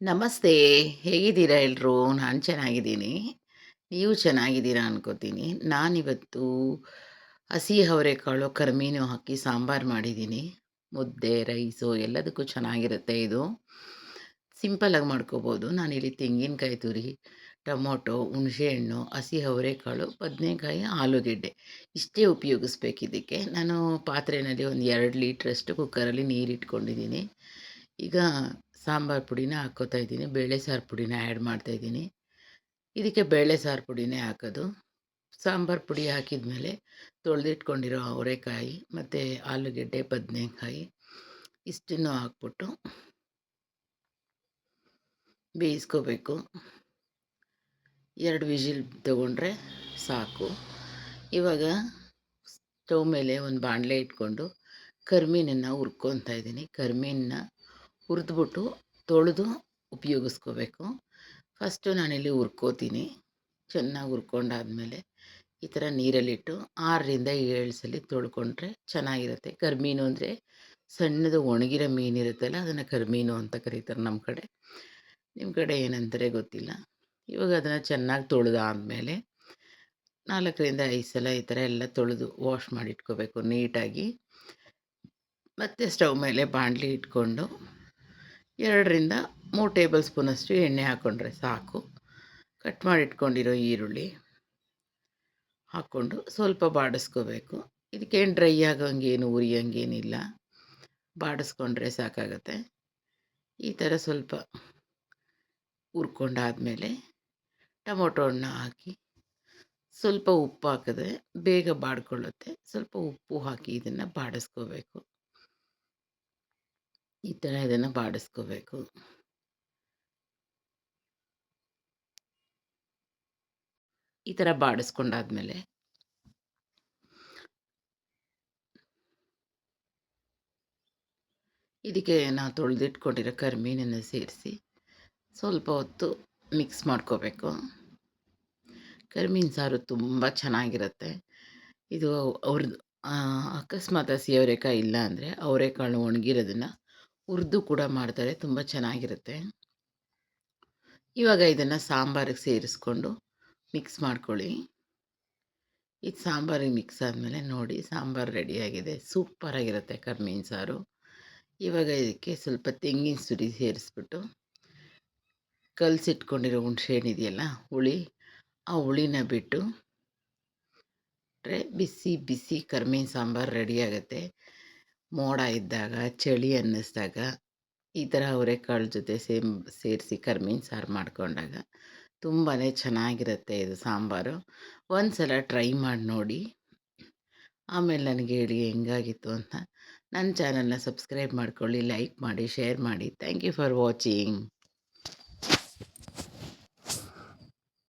ನಮಸ್ತೆ ಹೇಗಿದ್ದೀರಾ ಎಲ್ಲರೂ ನಾನು ಚೆನ್ನಾಗಿದ್ದೀನಿ. ನೀವು ಚೆನ್ನಾಗಿದ್ದೀರಾ ಅನ್ಕೋತೀನಿ. ನಾನಿವತ್ತು ಹಸಿ ಅವರೆಕಾಳು ಕರ್ಮೀನು ಹಾಕಿ ಸಾಂಬಾರು ಮಾಡಿದ್ದೀನಿ. ಮುದ್ದೆ, ರೈಸು ಎಲ್ಲದಕ್ಕೂ ಚೆನ್ನಾಗಿರುತ್ತೆ ಇದು. ಸಿಂಪಲಾಗಿ ಮಾಡ್ಕೋಬೋದು. ನಾನಿಲ್ಲಿ ತೆಂಗಿನಕಾಯಿ ತುರಿ, ಟೊಮೊಟೊ, ಹುಣಸೆಹಣ್ಣು, ಹಸಿ ಅವರೆಕಾಳು, ಬದನೆಕಾಯಿ, ಆಲೂಗೆಡ್ಡೆ ಇಷ್ಟೇ ಉಪಯೋಗಿಸ್ಬೇಕಿದ್ದಕ್ಕೆ ನಾನು ಪಾತ್ರೆಯಲ್ಲಿ ಒಂದು ಎರಡು ಲೀಟ್ರಷ್ಟು ಕುಕ್ಕರಲ್ಲಿ ನೀರಿಟ್ಕೊಂಡಿದ್ದೀನಿ. ಈಗ ಸಾಂಬಾರು ಪುಡಿನ ಹಾಕ್ಕೋತಾ ಇದ್ದೀನಿ. ಬೇಳೆ ಸಾರು ಪುಡಿನ ಆ್ಯಡ್ ಮಾಡ್ತಾಯಿದ್ದೀನಿ ಇದಕ್ಕೆ ಬೇಳೆ ಸಾರು ಪುಡಿನೇ ಹಾಕೋದು. ಸಾಂಬಾರು ಪುಡಿ ಹಾಕಿದ ಮೇಲೆ ತೊಳೆದಿಟ್ಕೊಂಡಿರೋ ಅವರೆಕಾಯಿ ಮತ್ತು ಆಲೂಗೆಡ್ಡೆ, ಬದನೆಕಾಯಿ ಇಷ್ಟನ್ನು ಹಾಕ್ಬಿಟ್ಟು ಬೇಯಿಸ್ಕೋಬೇಕು. ಎರಡು ವಿಜಿಲ್ ತೊಗೊಂಡ್ರೆ ಸಾಕು. ಇವಾಗ ಸ್ಟವ್ ಮೇಲೆ ಒಂದು ಬಾಣಲೆ ಇಟ್ಕೊಂಡು ಕರ್ಮೀನನ್ನು ಹುರ್ಕೊತಾ ಇದ್ದೀನಿ. ಕರ್ಮೀನನ್ನ ಹುರಿದ್ಬಿಟ್ಟು ತೊಳೆದು ಉಪಯೋಗಿಸ್ಕೋಬೇಕು. ಫಸ್ಟು ನಾನಿಲ್ಲಿ ಹುರ್ಕೋತೀನಿ. ಚೆನ್ನಾಗಿ ಹುರ್ಕೊಂಡಾದ್ಮೇಲೆ ಈ ಥರ ನೀರಲ್ಲಿಟ್ಟು ಆರರಿಂದ ಏಳು ಸಲ ತೊಳ್ಕೊಂಡ್ರೆ ಚೆನ್ನಾಗಿರುತ್ತೆ. ಕರ್ಮೀನು ಅಂದರೆ ಸಣ್ಣದು ಒಣಗಿರೋ ಮೀನಿರುತ್ತಲ್ಲ ಅದನ್ನು ಕರ್ಮೀನು ಅಂತ ಕರೀತಾರೆ ನಮ್ಮ ಕಡೆ. ನಿಮ್ಮ ಕಡೆ ಏನಂತಾರೆ ಗೊತ್ತಿಲ್ಲ. ಇವಾಗ ಅದನ್ನು ಚೆನ್ನಾಗಿ ತೊಳೆದಾದ್ಮೇಲೆ ನಾಲ್ಕರಿಂದ ಐದು ಸಲ ಈ ಥರ ಎಲ್ಲ ತೊಳೆದು ವಾಶ್ ಮಾಡಿ ಇಟ್ಕೋಬೇಕು ನೀಟಾಗಿ. ಮತ್ತು ಸ್ಟವ್ ಮೇಲೆ ಬಾಣಲಿ ಇಟ್ಕೊಂಡು ಎರಡರಿಂದ ಮೂರು ಟೇಬಲ್ ಸ್ಪೂನಷ್ಟು ಎಣ್ಣೆ ಹಾಕ್ಕೊಂಡ್ರೆ ಸಾಕು. ಕಟ್ ಮಾಡಿಟ್ಕೊಂಡಿರೋ ಈರುಳ್ಳಿ ಹಾಕ್ಕೊಂಡು ಸ್ವಲ್ಪ ಬಾಡಿಸ್ಕೋಬೇಕು. ಇದಕ್ಕೇನು ಡ್ರೈ ಆಗೋಂಗೇನು ಉರಿಯೋಂಗೇನಿಲ್ಲ ಬಾಡಿಸ್ಕೊಂಡ್ರೆ ಸಾಕಾಗತ್ತೆ. ಈ ಥರ ಸ್ವಲ್ಪ ಹುರ್ಕೊಂಡಾದಮೇಲೆ ಟೊಮೊಟೊ ಹಣ್ಣು ಹಾಕಿ ಸ್ವಲ್ಪ ಉಪ್ಪು ಹಾಕಿದ್ರೆ ಬೇಗ ಬಾಡ್ಕೊಳ್ಳುತ್ತೆ. ಸ್ವಲ್ಪ ಉಪ್ಪು ಹಾಕಿ ಇದನ್ನು ಬಾಡಿಸ್ಕೋಬೇಕು. ಈ ಥರ ಇದನ್ನು ಬಾಡಿಸ್ಕೋಬೇಕು. ಈ ಥರ ಬಾಡಿಸ್ಕೊಂಡಾದ್ಮೇಲೆ ಇದಕ್ಕೆ ನಾವು ತೊಳೆದಿಟ್ಕೊಂಡಿರೋ ಕರಿಮೀನನ್ನು ಸೇರಿಸಿ ಸ್ವಲ್ಪ ಹೊತ್ತು ಮಿಕ್ಸ್ ಮಾಡ್ಕೋಬೇಕು. ಕರಿಮೀನು ಸಾರು ತುಂಬ ಚೆನ್ನಾಗಿರುತ್ತೆ. ಇದು ಅವ್ರದ್ದು ಅಕಸ್ಮಾತ್ ಹಸಿ ಇಲ್ಲ ಅಂದರೆ ಅವರೆಕಾಳು ಒಣಗಿರೋದನ್ನು ಹುರಿದು ಕೂಡ ಮಾಡ್ತಾರೆ, ತುಂಬ ಚೆನ್ನಾಗಿರುತ್ತೆ. ಇವಾಗ ಇದನ್ನು ಸಾಂಬಾರಿಗೆ ಸೇರಿಸ್ಕೊಂಡು ಮಿಕ್ಸ್ ಮಾಡ್ಕೊಳ್ಳಿ. ಇದು ಸಾಂಬಾರಿಗೆ ಮಿಕ್ಸ್ ಆದಮೇಲೆ ನೋಡಿ, ಸಾಂಬಾರು ರೆಡಿಯಾಗಿದೆ ಸೂಪರಾಗಿರುತ್ತೆ ಕರ್ಮೀನ್ ಸಾರು. ಇವಾಗ ಇದಕ್ಕೆ ಸ್ವಲ್ಪ ತೆಂಗಿನ ಸುರಿ ಸೇರಿಸ್ಬಿಟ್ಟು ಕಲಸಿಟ್ಕೊಂಡಿರೋ ಹುಣ್ಸೆ ಇದೆಯಲ್ಲ, ಹುಳಿ, ಆ ಹುಳಿನ ಬಿಟ್ಟು ಬಿಸಿ ಬಿಸಿ ಕರ್ಮೇನ್ ಸಾಂಬಾರು ರೆಡಿಯಾಗುತ್ತೆ ಮೋಡ ಇದ್ದಾಗ, ಚಳಿ ಅನ್ನಿಸ್ದಾಗ, ಈ ಥರ ಅವರೆಕಾಳು ಜೊತೆ ಸೇಮ್ ಸೇರಿಸಿ ಕರ್ಮೀನು ಸಾರು ಮಾಡಿಕೊಂಡಾಗ ತುಂಬಾ ಚೆನ್ನಾಗಿರುತ್ತೆ ಇದು ಸಾಂಬಾರು. ಒಂದು ಸಲ ಟ್ರೈ ಮಾಡಿ ನೋಡಿ. ಆಮೇಲೆ ನನಗೆ ಹೇಳಿ ಹೆಂಗಾಗಿತ್ತು ಅಂತ. ನನ್ನ ಚಾನಲ್ನ ಸಬ್ಸ್ಕ್ರೈಬ್ ಮಾಡ್ಕೊಳ್ಳಿ, ಲೈಕ್ ಮಾಡಿ, ಶೇರ್ ಮಾಡಿ. Thank you for watching.